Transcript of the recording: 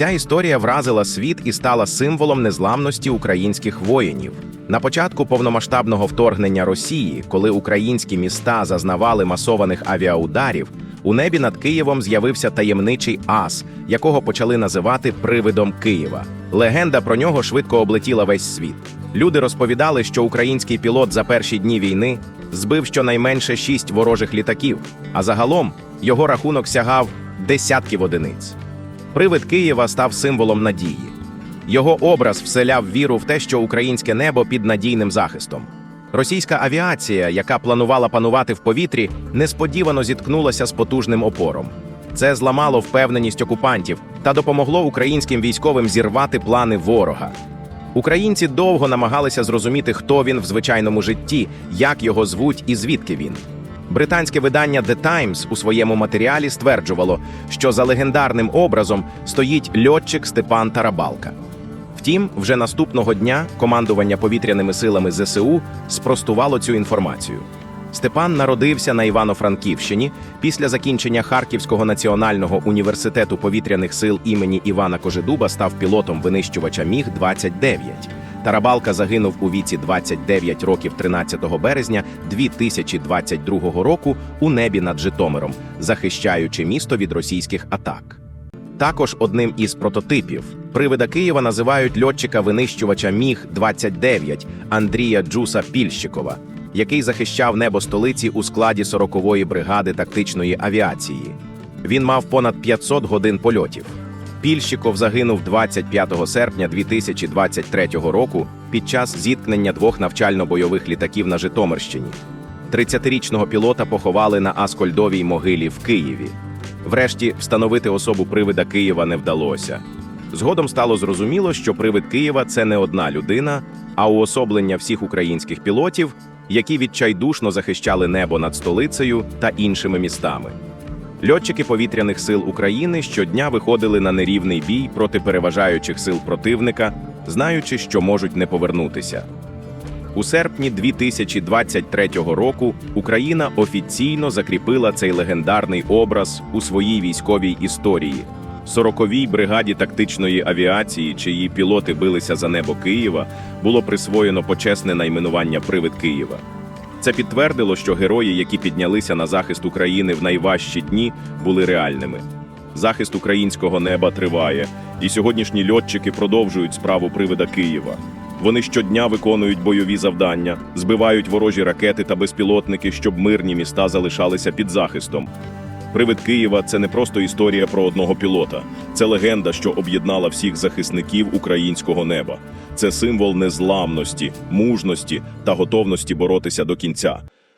Ця історія вразила світ і стала символом незламності українських воїнів. На початку повномасштабного вторгнення Росії, коли українські міста зазнавали масованих авіаударів, у небі над Києвом з'явився таємничий ас, якого почали називати привидом Києва. Легенда про нього швидко облетіла весь світ. Люди розповідали, що український пілот за перші дні війни збив щонайменше шість ворожих літаків, а загалом його рахунок сягав десятків одиниць. Привид Києва став символом надії. Його образ вселяв віру в те, що українське небо під надійним захистом. Російська авіація, яка планувала панувати в повітрі, несподівано зіткнулася з потужним опором. Це зламало впевненість окупантів та допомогло українським військовим зірвати плани ворога. Українці довго намагалися зрозуміти, хто він в звичайному житті, як його звуть і звідки він. Британське видання The Times у своєму матеріалі стверджувало, що за легендарним образом стоїть льотчик Степан Тарабалка. Втім, вже наступного дня командування повітряними силами ЗСУ спростувало цю інформацію. Степан народився на Івано-Франківщині після закінчення Харківського національного університету повітряних сил імені Івана Кожедуба став пілотом винищувача Міг 29 Тарабалка загинув у віці 29 років 13 березня 2022 року у небі над Житомиром, захищаючи місто від російських атак. Також одним із прототипів привида Києва називають льотчика-винищувача Міг 29 Андрія Джуса Пільщикова, який захищав небо столиці у складі 40-ї бригади тактичної авіації. Він мав понад 500 годин польотів. Пільщиков загинув 25 серпня 2023 року під час зіткнення двох навчально-бойових літаків на Житомирщині. 30-річного пілота поховали на Аскольдовій могилі в Києві. Врешті встановити особу привида Києва не вдалося. Згодом стало зрозуміло, що привид Києва це не одна людина, а уособлення всіх українських пілотів, які відчайдушно захищали небо над столицею та іншими містами. Льотчики повітряних сил України щодня виходили на нерівний бій проти переважаючих сил противника, знаючи, що можуть не повернутися. У серпні 2023 року Україна офіційно закріпила цей легендарний образ у своїй військовій історії. 40-й бригаді тактичної авіації, чиї пілоти билися за небо Києва, було присвоєно почесне найменування Привид Києва. Це підтвердило, що герої, які піднялися на захист України в найважчі дні, були реальними. Захист українського неба триває, і сьогоднішні льотчики продовжують справу привида Києва. Вони щодня виконують бойові завдання, збивають ворожі ракети та безпілотники, щоб мирні міста залишалися під захистом. Привид Києва це не просто історія про одного пілота, це легенда, що об'єднала всіх захисників українського неба. Це символ незламності, мужності та готовності боротися до кінця.